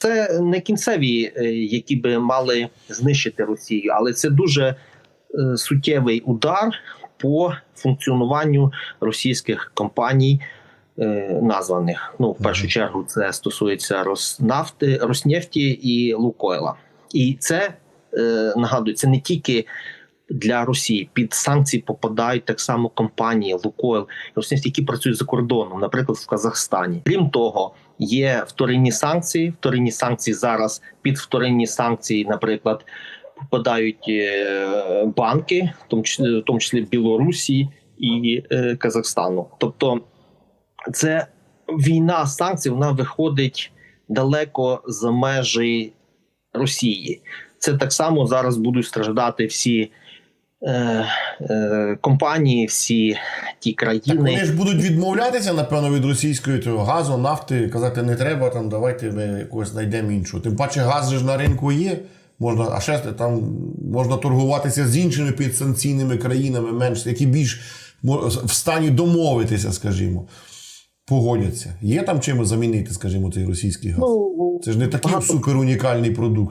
Це не кінцеві, е, які би мали знищити Росію, але це дуже е, суттєвий удар по функціонуванню російських компаній. е, Названих ну в першу чергу це стосується Роснафти, Роснефті і Лукойла, і це нагадую, це не тільки для Росії під санкції попадають так само компанії Лукойл, Роснефть, які працюють за кордоном, наприклад, в Казахстані. Крім того, є вторинні санкції. Вторинні санкції зараз під вторинні санкції, наприклад, попадають е, банки, в тому числі, Білорусі і е, Казахстану. Тобто, це війна санкцій, вона виходить далеко за межі Росії. Це так само зараз будуть страждати всі е, е, компанії, всі ті Так вони країни. ж будуть відмовлятися, напевно, від російської того газу, нафти, казати не треба, там давайте ми якогось знайдемо іншого. Тим паче газ же ж на ринку є. Можна, а ще там можна торгуватися з іншими підсанкційними країнами, менш, які більш в стані домовитися, скажімо. Погодяться. Є там чим замінити, скажімо, цей російський газ. Ну, Це ж не такий багато- супер унікальний продукт.